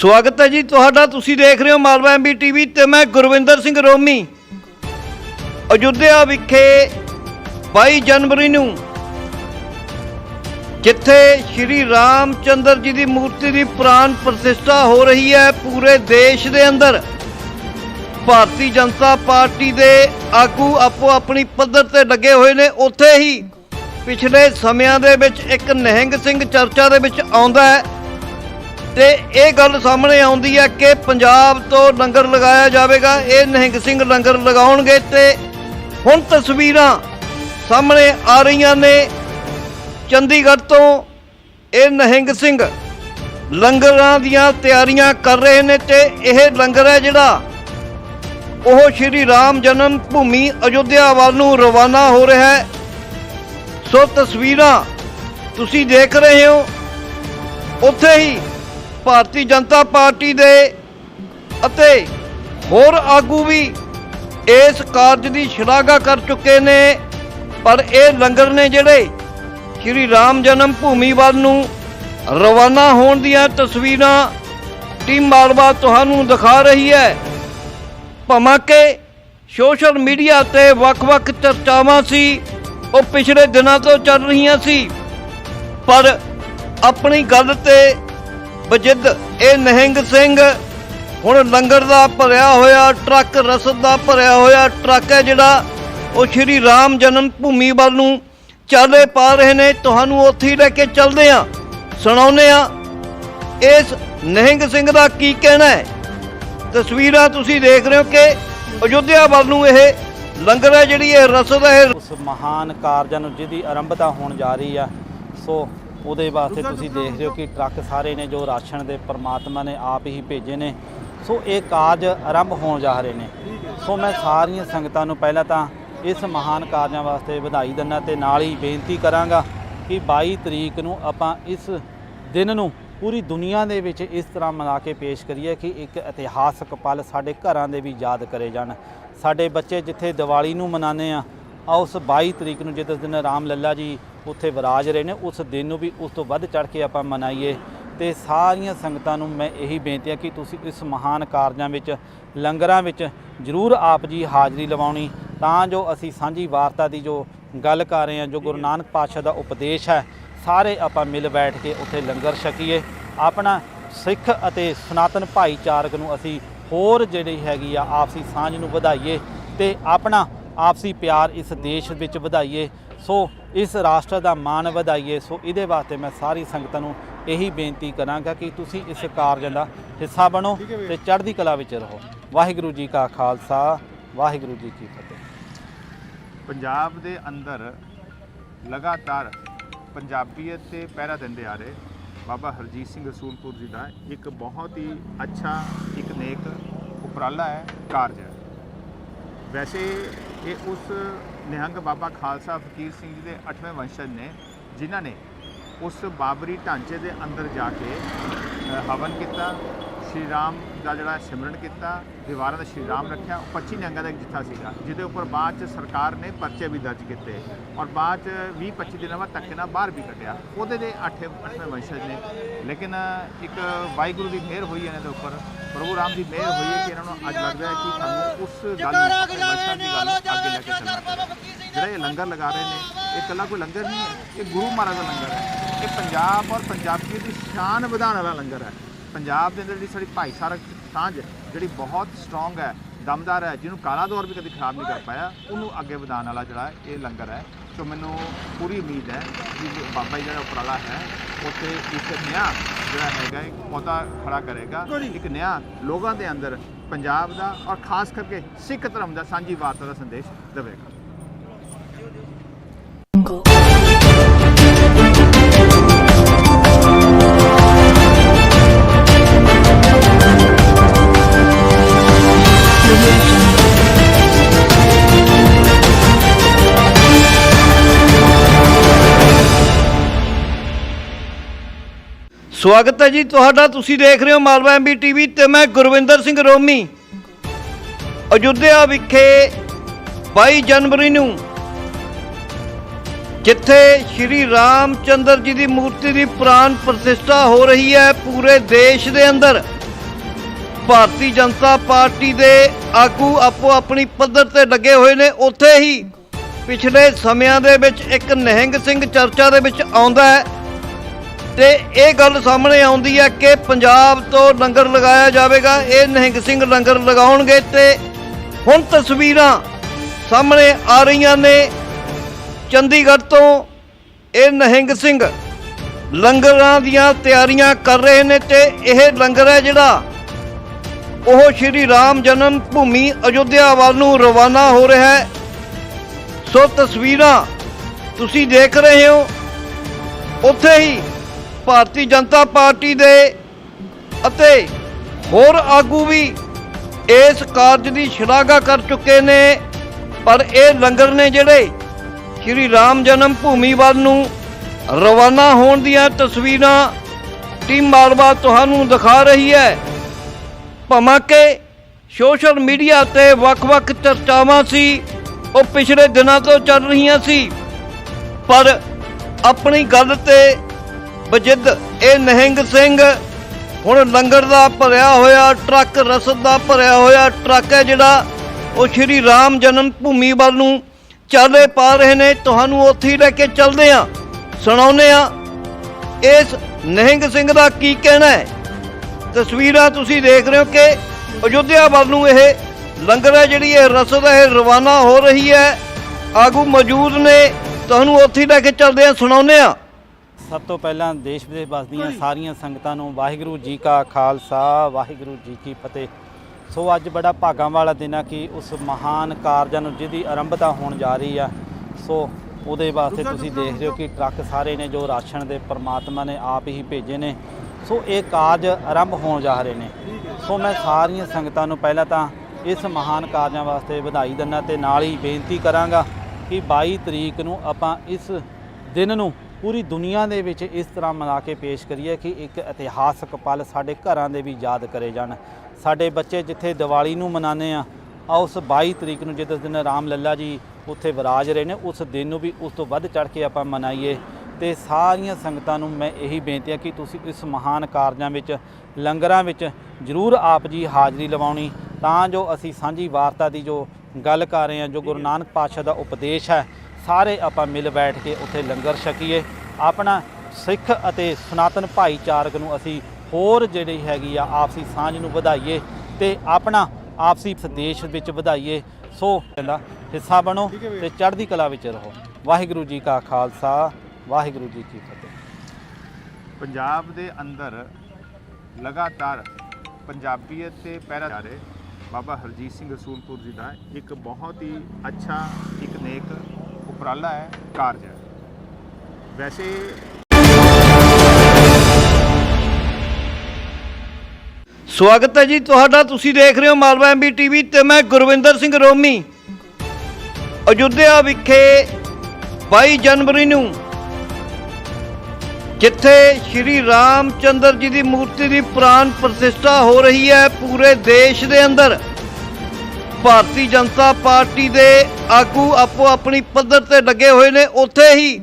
ਸਵਾਗਤ ਹੈ ਜੀ ਤੁਹਾਡਾ, ਤੁਸੀਂ ਦੇਖ ਰਹੇ ਹੋ ਮਾਲਵਾ ਐਮਬੀ ਟੀਵੀ ਤੇ ਮੈਂ ਗੁਰਵਿੰਦਰ ਸਿੰਘ ਰੋਮੀ। ਅਯੁੱਧਿਆ ਵਿਖੇ 22 ਜਨਵਰੀ ਨੂੰ, ਜਿੱਥੇ ਸ਼੍ਰੀ ਰਾਮ ਚੰਦਰ ਜੀ ਦੀ ਮੂਰਤੀ ਦੀ ਪ੍ਰਾਨ ਪ੍ਰਤਿਸ਼ਠਾ ਹੋ ਰਹੀ ਹੈ, ਪੂਰੇ ਦੇਸ਼ ਦੇ ਅੰਦਰ। ਭਾਰਤੀ ਜਨਤਾ ਪਾਰਟੀ ਦੇ ਆਗੂ ਆਪੋ ਆਪਣੀ ਪੱਧਰ ਤੇ ਲੱਗੇ ਹੋਏ ਨੇ। ਉੱਥੇ ਹੀ ਪਿਛਲੇ ਸਮਿਆਂ ਦੇ ਵਿੱਚ ਇੱਕ ਨਹਿੰਗ ਸਿੰਘ ਚਰਚਾ ਦੇ ਵਿੱਚ ਆਉਂਦਾ ਹੈ। ਤੇ ਇਹ ਗੱਲ ਸਾਹਮਣੇ ਆਉਂਦੀ ਹੈ ਕਿ ਪੰਜਾਬ ਤੋਂ ਲੰਗਰ ਲਗਾਇਆ ਜਾਵੇਗਾ, ਇਹ ਨਿਹੰਗ ਸਿੰਘ ਲੰਗਰ ਲਗਾਉਣਗੇ ਤੇ ਹੁਣ ਤਸਵੀਰਾਂ ਸਾਹਮਣੇ ਆ ਰਹੀਆਂ ਨੇ। ਚੰਡੀਗੜ੍ਹ ਤੋਂ ਇਹ ਨਿਹੰਗ ਸਿੰਘ ਲੰਗਰਾਂ ਦੀਆਂ ਤਿਆਰੀਆਂ ਕਰ ਰਹੇ ਨੇ ਤੇ ਇਹ ਲੰਗਰ ਹੈ ਜਿਹੜਾ ਉਹ ਸ਼੍ਰੀ ਰਾਮ ਜਨਮ ਭੂਮੀ ਅਯੁੱਧਿਆ ਵੱਲ ਨੂੰ ਰਵਾਨਾ ਹੋ ਰਿਹਾ ਹੈ। ਸੋ ਤਸਵੀਰਾਂ ਤੁਸੀਂ ਦੇਖ ਰਹੇ ਹੋ। ਉੱਥੇ ਹੀ ਭਾਰਤੀ ਜਨਤਾ ਪਾਰਟੀ ਦੇ ਅਤੇ ਹੋਰ ਆਗੂ ਵੀ ਇਸ ਕਾਰਜ ਦੀ ਸ਼ਲਾਘਾ ਕਰ ਚੁੱਕੇ ਨੇ। ਪਰ ਇਹ ਲੰਗਰ ਨੇ ਜਿਹੜੇ ਸ਼੍ਰੀ ਰਾਮ ਜਨਮ ਭੂਮੀ ਵੱਲ ਨੂੰ ਰਵਾਨਾ ਹੋਣ ਦੀਆਂ ਤਸਵੀਰਾਂ ਟੀਮ ਮਾਲਵਾ ਤੁਹਾਨੂੰ ਦਿਖਾ ਰਹੀ ਹੈ। ਭਾਵੇਂ ਕਿ ਸੋਸ਼ਲ ਮੀਡੀਆ ਤੇ ਵੱਖ-ਵੱਖ ਚਰਚਾਵਾਂ ਸੀ, ਉਹ ਪਿਛਲੇ ਦਿਨਾਂ ਤੋਂ ਚੱਲ ਰਹੀਆਂ ਸੀ। ਪਰ ਆਪਣੀ ਗੱਲ ਤੇ ਬਜਿੱਦ, ਇਹ ਨਹਿੰਗ ਸਿੰਘ। ਹੁਣ ਲੰਗਰ ਦਾ ਭਰਿਆ ਹੋਇਆ, ਟਰੱਕ ਰਸਦ ਦਾ ਭਰਿਆ ਹੋਇਆ ਟਰੱਕ ਹੈ ਜਿਹੜਾ, ਉਹ ਸ਼੍ਰੀ ਰਾਮ ਜਨਮ ਭੂਮੀ ਵੱਲ ਨੂੰ ਚਾਲੇ ਪਾ ਰਹੇ ਨੇ। ਤੁਹਾਨੂੰ ਉੱਥੇ ਹੀ ਲੈ ਕੇ ਚੱਲਦੇ ਆ ਸੁਣਾਉਂਦੇ ਆ ਇਸ ਨਹਿੰਗ ਸਿੰਘ ਦਾ ਕੀ ਕਹਿਣਾ ਹੈ? ਤਸਵੀਰਾਂ ਤੁਸੀਂ ਦੇਖ ਰਹੇ ਹੋ ਕਿ ਅਯੁੱਧਿਆ ਵੱਲ ਨੂੰ ਇਹ ਲੰਗਰ ਹੈ ਜਿਹੜੀ ਇਹ ਰਸਦ ਹੈ। ਇਹ ਉਸ ਮਹਾਨ ਕਾਰਜਾਂ ਨੂੰ ਜਿਹਦੀ ਆਰੰਭਤਾ ਹੋਣ ਜਾ ਰਹੀ ਆ, ਸੋ ਉਹਦੇ ਵਾਸਤੇ ਤੁਸੀਂ ਦੇਖ ਰਹੇ ਹੋ ਕਿ ਟਰੱਕ ਸਾਰੇ ਨੇ ਜੋ ਰਾਸ਼ਨ ਦੇ ਪ੍ਰਮਾਤਮਾ ਨੇ ਆਪ ਹੀ ਭੇਜੇ ਨੇ। ਸੋ ਇਹ ਕਾਰਜ ਆਰੰਭ ਹੋਣ ਜਾ ਰਹੇ ਨੇ। ਸੋ ਮੈਂ ਸਾਰੀਆਂ ਸੰਗਤਾਂ ਨੂੰ ਪਹਿਲਾਂ ਤਾਂ ਇਸ ਮਹਾਨ ਕਾਰਜਾਂ ਵਾਸਤੇ ਵਧਾਈ ਦਿੰਦਾ ਤੇ ਨਾਲ ਹੀ ਬੇਨਤੀ ਕਰਾਂਗਾ ਕਿ 22 ਤਰੀਕ ਨੂੰ ਆਪਾਂ ਇਸ ਦਿਨ ਨੂੰ ਪੂਰੀ ਦੁਨੀਆ ਦੇ ਵਿੱਚ ਇਸ ਤਰ੍ਹਾਂ ਮਨਾ ਕੇ ਪੇਸ਼ ਕਰੀਏ ਕਿ ਇੱਕ ਇਤਿਹਾਸਕ ਪਲ ਸਾਡੇ ਘਰਾਂ ਦੇ ਵੀ ਯਾਦ ਕਰੇ ਜਾਣ। ਸਾਡੇ ਬੱਚੇ ਜਿੱਥੇ ਦੀਵਾਲੀ ਨੂੰ ਮਨਾਉਂਦੇ ਆ ਆ ਉਸ 22 ਤਰੀਕ ਨੂੰ ਜਿਸ ਦਿਨ ਰਾਮ ਲੱਲਾ ਜੀ ਉੱਥੇ ਵਿਰਾਜ ਰਹੇ ਨੇ। ਉਸ ਦਿਨ ਨੂੰ ਵੀ ਉਸ ਤੋਂ ਵੱਧ ਚੜ ਕੇ ਆਪਾਂ ਮਨਾਈਏ। ਤੇ ਸਾਰੀਆਂ ਸੰਗਤਾਂ ਨੂੰ ਮੈਂ ਇਹੀ ਬੇਨਤੀ ਹੈ ਕਿ ਤੁਸੀਂ ਇਸ ਮਹਾਨ ਕਾਰਜਾਂ ਵਿੱਚ, ਲੰਗਰਾਂ ਵਿੱਚ ਜ਼ਰੂਰ ਆਪ ਜੀ ਹਾਜ਼ਰੀ ਲਵਾਉਣੀ। ਤਾਂ ਜੋ ਅਸੀਂ ਸਾਂਝੀ ਵਾਰਤਾ ਦੀ ਜੋ ਗੱਲ ਕਰ ਰਹੇ ਹਾਂ, ਜੋ ਗੁਰੂ ਨਾਨਕ ਪਾਤਸ਼ਾਹ ਦਾ ਉਪਦੇਸ਼ ਹੈ, ਸਾਰੇ ਆਪਾਂ ਮਿਲ ਬੈਠ ਕੇ ਉੱਥੇ ਲੰਗਰ ਛਕੀਏ। ਆਪਣਾ ਸਿੱਖ ਅਤੇ ਸਨਾਤਨ ਭਾਈਚਾਰਕ ਨੂੰ ਅਸੀਂ ਹੋਰ ਜਿਹੜੀ ਹੈਗੀ ਆ, ਆਪਸੀ ਸਾਂਝ ਨੂੰ ਵਧਾਈਏ ਤੇ ਆਪਣਾ ਆਪਸੀ ਪਿਆਰ ਇਸ ਦੇਸ਼ ਵਿੱਚ ਵਧਾਈਏ। ਸੋ ਇਸ ਰਾਸ਼ਟਰ ਦਾ ਮਾਣ ਵਧਾਈਏ। ਸੋ ਇਹਦੇ ਵਾਸਤੇ ਮੈਂ ਸਾਰੀ ਸੰਗਤਾਂ ਨੂੰ ਇਹੀ ਬੇਨਤੀ ਕਰਾਂਗਾ ਕਿ ਤੁਸੀਂ ਇਸ ਕਾਰਜ ਦਾ ਹਿੱਸਾ ਬਣੋ ਤੇ ਚੜ੍ਹਦੀ ਕਲਾ ਵਿੱਚ ਰਹੋ। ਵਾਹਿਗੁਰੂ ਜੀ ਕਾ ਖਾਲਸਾ, ਵਾਹਿਗੁਰੂ ਜੀ ਕੀ ਫਤਿਹ। ਪੰਜਾਬ ਦੇ ਅੰਦਰ ਲਗਾਤਾਰ ਪੰਜਾਬੀਅਤ ਤੇ ਪਹਿਰਾ ਦਿੰਦੇ ਆ ਰਹੇ ਬਾਬਾ ਹਰਜੀਤ ਸਿੰਘ ਰਸੂਲਪੁਰ ਜੀ ਦਾ ਇੱਕ ਬਹੁਤ ਹੀ ਅੱਛਾ ਇੱਕ ਨੇਕ ਉਪਰਾਲਾ ਹੈ, ਕਾਰਜ ਹੈ। ਵੈਸੇ ਇਹ ਉਸ ਨਿਹੰਗ ਬਾਬਾ ਖਾਲਸਾ ਫਕੀਰ ਸਿੰਘ ਜੀ ਦੇ 8ਵੇਂ ਵੰਸ਼ਜ ਨੇ, ਜਿਨ੍ਹਾਂ ਨੇ ਉਸ ਬਾਬਰੀ ਢਾਂਚੇ ਦੇ ਅੰਦਰ ਜਾ ਕੇ ਹਵਨ ਕੀਤਾ, ਸ਼੍ਰੀ ਰਾਮ ਦਾ ਜਿਹੜਾ ਸਿਮਰਨ ਕੀਤਾ, ਦੀਵਾਰਾਂ ਦਾ ਸ਼੍ਰੀ ਰਾਮ ਰੱਖਿਆ, ਉਹ 25 ਨਿਹੰਗਾਂ ਦਾ ਇੱਕ ਜਿੱਥਾ ਸੀਗਾ, ਜਿਹਦੇ ਉੱਪਰ ਬਾਅਦ ਚ ਸਰਕਾਰ ਨੇ ਪਰਚੇ ਵੀ ਦਰਜ ਕੀਤੇ ਔਰ ਬਾਅਦ ਚ 20 25 ਦਿਨਾਂ ਬਾਅਦ ਧੱਕੇ ਨਾਲ ਬਾਹਰ ਵੀ ਕੱਢਿਆ। ਉਹਦੇ ਦੇ 8ਵੇਂ 8ਵੇਂ ਵੰਸ਼ਜ ਨੇ। ਲੇਕਿਨ, ਇੱਕ ਵਾਹਿਗੁਰੂ ਦੀ ਮਿਹਰ ਹੋਈ ਇਹਨਾਂ ਦੇ ਉੱਪਰ। ਪ੍ਰਭੂ ਰਾਮ ਦੀ ਮਿਹਰ ਹੋਈ ਹੈ ਕਿ ਇਹਨਾਂ ਨੂੰ ਅੱਜ ਲੱਗਦਾ ਹੈ ਕਿ ਸਾਨੂੰ ਉਸ ਗੱਲ ਨੂੰ ਵੰਸ਼ਾਂ ਦੀ ਗੱਲ ਅੱਗੇ ਲੈ ਕੇ ਚੱਲਣਾ ਜਿਹੜਾ ਲੰਗਰ ਲਗਾ ਰਹੇ ਨੇ ਇਹ ਇਕੱਲਾ ਕੋਈ ਲੰਗਰ ਨਹੀਂ ਹੈ ਇਹ ਗੁਰੂ ਮਹਾਰਾਜ ਦਾ ਲੰਗਰ ਹੈ। ਇਹ ਪੰਜਾਬ ਔਰ ਪੰਜਾਬੀਅਤ ਦੀ ਸ਼ਾਨ ਵਧਾਉਣ ਵਾਲਾ ਲੰਗਰ ਹੈ। ਪੰਜਾਬ ਦੇ ਅੰਦਰ ਜਿਹੜੀ ਸਾਡੀ ਭਾਈਚਾਰਕ ਸਾਂਝ ਜਿਹੜੀ ਬਹੁਤ ਸਟਰੋਂਗ ਹੈ ਦਮਦਾਰ ਹੈ ਜਿਹਨੂੰ ਕਾਲਾ ਦੌਰ ਵੀ ਕਦੇ ਖਰਾਬ ਨਹੀਂ ਕਰ ਪਾਇਆ ਉਹਨੂੰ ਅੱਗੇ ਵਧਾਉਣ ਵਾਲਾ ਜਿਹੜਾ ਇਹ ਲੰਗਰ ਹੈ। ਸੋ ਮੈਨੂੰ ਪੂਰੀ ਉਮੀਦ ਹੈ ਕਿ ਬਾਬਾ ਜੀ ਜਿਹੜਾ ਉਪਰਾਲਾ ਹੈ ਉੱਥੇ ਇੱਕ ਨਿਆ ਜਿਹੜਾ ਹੈਗਾ ਇੱਕ ਪੌਦਾ ਖੜਾ ਕਰੇਗਾ। ਇੱਕ ਨਿਆ ਲੋਕਾਂ ਦੇ ਅੰਦਰ ਪੰਜਾਬ ਦਾ ਔਰ ਖਾਸ ਕਰਕੇ ਸਿੱਖ ਧਰਮ ਦਾ ਸਾਂਝੀ ਵਾਰਤਾ ਦਾ ਸੰਦੇਸ਼ ਦੇਵੇਗਾ। ਸਵਾਗਤ ਹੈ ਜੀ ਤੁਹਾਡਾ, ਤੁਸੀਂ ਦੇਖ ਰਹੇ ਹੋ ਮਾਲਵਾ ਐਮਬੀ ਟੀਵੀ ਤੇ ਮੈਂ ਗੁਰਵਿੰਦਰ ਸਿੰਘ ਰੋਮੀ। ਅਯੁੱਧਿਆ ਵਿਖੇ 22 ਜਨਵਰੀ ਨੂੰ, ਜਿੱਥੇ ਸ਼੍ਰੀ ਰਾਮ ਚੰਦਰ ਜੀ ਦੀ ਮੂਰਤੀ ਦੀ ਪ੍ਰਾਨ ਪ੍ਰਤਿਸ਼ਠਾ ਹੋ ਰਹੀ ਹੈ ਪੂਰੇ ਦੇਸ਼ ਦੇ ਅੰਦਰ। ਭਾਰਤੀ ਜਨਤਾ ਪਾਰਟੀ ਦੇ ਆਗੂ ਆਪੋ ਆਪਣੀ ਪੱਧਰ ਤੇ ਲੱਗੇ ਹੋਏ ਨੇ। ਉੱਥੇ ਹੀ ਪਿਛਲੇ ਸਮਿਆਂ ਦੇ ਵਿੱਚ ਇੱਕ ਨਹਿੰਗ ਸਿੰਘ ਚਰਚਾ ਦੇ ਵਿੱਚ ਆਉਂਦਾ ਹੈ। ਤੇ ਇਹ ਗੱਲ ਸਾਹਮਣੇ ਆਉਂਦੀ ਹੈ ਕਿ ਪੰਜਾਬ ਤੋਂ ਲੰਗਰ ਲਗਾਇਆ ਜਾਵੇਗਾ, ਇਹ ਨਿਹੰਗ ਸਿੰਘ ਲੰਗਰ ਲਗਾਉਣਗੇ ਤੇ ਹੁਣ ਤਸਵੀਰਾਂ ਸਾਹਮਣੇ ਆ ਰਹੀਆਂ ਨੇ। ਚੰਡੀਗੜ੍ਹ ਤੋਂ ਇਹ ਨਿਹੰਗ ਸਿੰਘ ਲੰਗਰਾਂ ਦੀਆਂ ਤਿਆਰੀਆਂ ਕਰ ਰਹੇ ਨੇ ਤੇ ਇਹ ਲੰਗਰ ਹੈ ਜਿਹੜਾ ਉਹ ਸ਼੍ਰੀ ਰਾਮ ਜਨਮ ਭੂਮੀ ਅਯੁੱਧਿਆ ਵੱਲ ਨੂੰ ਰਵਾਨਾ ਹੋ ਰਿਹਾ ਹੈ। ਸੋ ਤਸਵੀਰਾਂ ਤੁਸੀਂ ਦੇਖ ਰਹੇ ਹੋ। ਉੱਥੇ ਹੀ ਭਾਰਤੀ ਜਨਤਾ ਪਾਰਟੀ ਦੇ ਅਤੇ ਹੋਰ ਆਗੂ ਵੀ ਇਸ ਕਾਰਜ ਦੀ ਸ਼ਲਾਘਾ ਕਰ ਚੁੱਕੇ ਨੇ, ਪਰ ਇਹ ਲੰਗਰ ਨੇ ਜਿਹੜੇ ਸ਼੍ਰੀ ਰਾਮ ਜਨਮ ਭੂਮੀ ਵੱਲ ਨੂੰ ਰਵਾਨਾ ਹੋਣ ਦੀਆਂ ਤਸਵੀਰਾਂ ਟੀਮ ਮਾਲਵਾ ਤੁਹਾਨੂੰ ਦਿਖਾ ਰਹੀ ਹੈ। ਭਾਵੇਂ ਕਿ ਸੋਸ਼ਲ ਮੀਡੀਆ ਤੇ ਵੱਖ-ਵੱਖ ਚਰਚਾਵਾਂ ਸੀ, ਉਹ ਪਿਛਲੇ ਦਿਨਾਂ ਤੋਂ ਚੱਲ ਰਹੀਆਂ ਸੀ, ਪਰ ਆਪਣੀ ਗੱਲ ਤੇ ਬਜਿੱਦ, ਇਹ ਨਹਿੰਗ ਸਿੰਘ। ਹੁਣ ਲੰਗਰ ਦਾ ਭਰਿਆ ਹੋਇਆ, ਟਰੱਕ ਰਸਦ ਦਾ ਭਰਿਆ ਹੋਇਆ ਟਰੱਕ ਹੈ ਜਿਹੜਾ, ਉਹ ਸ਼੍ਰੀ ਰਾਮ ਜਨਮ ਭੂਮੀ ਵੱਲ ਨੂੰ ਚਾਲੇ ਪਾ ਰਹੇ ਨੇ। ਤੁਹਾਨੂੰ ਉੱਥੇ ਹੀ ਲੈ ਕੇ ਚੱਲਦੇ ਆ ਸੁਣਾਉਂਦੇ ਆ ਇਸ ਨਹਿੰਗ ਸਿੰਘ ਦਾ ਕੀ ਕਹਿਣਾ ਹੈ? ਤਸਵੀਰਾਂ ਤੁਸੀਂ ਦੇਖ ਰਹੇ ਹੋ ਕਿ ਅਯੁੱਧਿਆ ਵੱਲ ਨੂੰ ਇਹ ਲੰਗਰ ਹੈ ਜਿਹੜੀ ਇਹ ਰਸਦ ਹੈ ਇਹ ਰਵਾਨਾ ਹੋ ਰਹੀ ਹੈ। ਆਗੂ ਮੌਜੂਦ ਨੇ, ਤੁਹਾਨੂੰ ਉੱਥੇ ਹੀ ਲੈ ਕੇ ਚੱਲਦੇ ਆ ਸੁਣਾਉਂਦੇ ਆ ਸਭ ਤੋਂ ਪਹਿਲਾਂ ਦੇਸ਼ ਵਿਦੇਸ਼ ਵਸਦੀਆਂ ਸਾਰੀਆਂ ਸੰਗਤਾਂ ਨੂੰ ਵਾਹਿਗੁਰੂ ਜੀ ਕਾ ਖਾਲਸਾ ਵਾਹਿਗੁਰੂ ਜੀ ਕੀ ਫਤਿਹ। ਸੋ ਅੱਜ ਬੜਾ ਭਾਗਾਂ ਵਾਲਾ ਦਿਨ ਆ ਕਿ ਉਸ ਮਹਾਨ ਕਾਰਜਾਂ ਨੂੰ ਜਿਹਦੀ ਆਰੰਭਤਾ ਹੋਣ ਜਾ ਰਹੀ ਆ ਸੋ ਉਹਦੇ ਵਾਸਤੇ ਤੁਸੀਂ ਦੇਖ ਰਹੇ ਹੋ ਕਿ ਟਰੱਕ ਸਾਰੇ ਨੇ ਜੋ ਰਾਸ਼ਨ ਦੇ ਪ੍ਰਮਾਤਮਾ ਨੇ ਆਪ ਹੀ ਭੇਜੇ ਨੇ। ਸੋ ਇਹ ਕਾਰਜ ਆਰੰਭ ਹੋਣ ਜਾ ਰਹੇ ਨੇ। ਸੋ ਮੈਂ ਸਾਰੀਆਂ ਸੰਗਤਾਂ ਨੂੰ ਪਹਿਲਾਂ ਤਾਂ ਇਸ ਮਹਾਨ ਕਾਰਜਾਂ ਵਾਸਤੇ ਵਧਾਈ ਦਿੰਦਾ ਤੇ ਨਾਲ ਹੀ ਬੇਨਤੀ ਕਰਾਂਗਾ ਕਿ 22 ਤਰੀਕ ਨੂੰ ਆਪਾਂ ਇਸ ਦਿਨ ਨੂੰ ਪੂਰੀ ਦੁਨੀਆ ਦੇ ਵਿੱਚ ਇਸ ਤਰ੍ਹਾਂ ਮਨਾ ਕੇ ਪੇਸ਼ ਕਰੀਏ ਕਿ ਇੱਕ ਇਤਿਹਾਸਕ ਪਲ ਸਾਡੇ ਘਰਾਂ ਦੇ ਵੀ ਯਾਦ ਕਰੇ ਜਾਣ। ਸਾਡੇ ਬੱਚੇ ਜਿੱਥੇ ਦੀਵਾਲੀ ਨੂੰ ਮਨਾਉਂਦੇ ਆ ਆ ਉਸ 22 ਤਰੀਕ ਨੂੰ ਜਿਸ ਦਿਨ ਰਾਮ ਲੱਲਾ ਜੀ ਉੱਥੇ ਵਿਰਾਜ ਰਹੇ ਨੇ, ਉਸ ਦਿਨ ਨੂੰ ਵੀ ਉਸ ਤੋਂ ਵੱਧ ਚੜ ਕੇ ਆਪਾਂ ਮਨਾਈਏ। ਤੇ ਸਾਰੀਆਂ ਸੰਗਤਾਂ ਨੂੰ ਮੈਂ ਇਹੀ ਬੇਨਤੀ ਹੈ ਕਿ ਤੁਸੀਂ ਇਸ ਮਹਾਨ ਕਾਰਜਾਂ ਵਿੱਚ, ਲੰਗਰਾਂ ਵਿੱਚ ਜ਼ਰੂਰ ਆਪ ਜੀ ਹਾਜ਼ਰੀ ਲਵਾਉਣੀ। ਤਾਂ ਜੋ ਅਸੀਂ ਸਾਂਝੀ ਵਾਰਤਾ ਦੀ ਜੋ ਗੱਲ ਕਰ ਰਹੇ ਹਾਂ, ਜੋ ਗੁਰੂ ਨਾਨਕ ਪਾਤਸ਼ਾਹ ਦਾ ਉਪਦੇਸ਼ ਹੈ ਸਾਰੇ ਆਪਾਂ ਮਿਲ ਬੈਠ ਕੇ ਉੱਥੇ ਲੰਗਰ ਛਕੀਏ। ਆਪਣਾ ਸਿੱਖ ਅਤੇ ਸਨਾਤਨ ਭਾਈਚਾਰਕ ਨੂੰ ਅਸੀਂ ਹੋਰ ਜਿਹੜੀ ਹੈਗੀ ਆ ਆਪਸੀ ਸਾਂਝ ਨੂੰ ਵਧਾਈਏ ਤੇ ਆਪਣਾ ਆਪਸੀ ਸੰਦੇਸ਼ ਵਿੱਚ ਵਧਾਈਏ। ਸੋ ਕਹਿੰਦਾ ਹਿੱਸਾ ਬਣੋ ਤੇ ਚੜ੍ਹਦੀ ਕਲਾ ਵਿੱਚ ਰਹੋ। ਵਾਹਿਗੁਰੂ ਜੀ ਕਾ ਖਾਲਸਾ ਵਾਹਿਗੁਰੂ ਜੀ ਕੀ ਫਤਿਹ। ਪੰਜਾਬ ਦੇ ਅੰਦਰ ਲਗਾਤਾਰ ਪੰਜਾਬੀਅਤ ਤੇ ਪਹਿਰਾ ਜਾ ਰਹੇ ਬਾਬਾ ਹਰਜੀਤ ਸਿੰਘ ਰਸੂਲਪੁਰ ਜੀ ਦਾ ਇੱਕ ਬਹੁਤ ਹੀ ਅੱਛਾ ਇੱਕ ਨੇਕ ਉਪਰਾਲਾ ਹੈ, ਕਾਰਜ ਹੈ। ਵੈਸੇ ਸਵਾਗਤ ਹੈ ਜੀ ਤੁਹਾਡਾ, ਤੁਸੀਂ ਦੇਖ ਰਹੇ ਹੋ ਮਾਲਵਾ ਐਮਬੀ ਟੀਵੀ ਤੇ ਮੈਂ ਗੁਰਵਿੰਦਰ ਸਿੰਘ ਰੋਮੀ। ਅਯੁੱਧਿਆ ਵਿਖੇ 22 ਜਨਵਰੀ ਨੂੰ, ਜਿੱਥੇ ਸ਼੍ਰੀ ਰਾਮ ਚੰਦਰ ਜੀ ਦੀ ਮੂਰਤੀ ਦੀ ਪ੍ਰਾਨ ਪ੍ਰਤਿਸ਼ਠਾ ਹੋ ਰਹੀ ਹੈ ਪੂਰੇ ਦੇਸ਼ ਦੇ ਅੰਦਰ। ਭਾਰਤੀ ਜਨਤਾ ਪਾਰਟੀ ਦੇ ਆਗੂ ਆਪੋ ਆਪਣੀ ਪੱਧਰ ਤੇ ਲੱਗੇ ਹੋਏ ਨੇ ਉੱਥੇ ਹੀ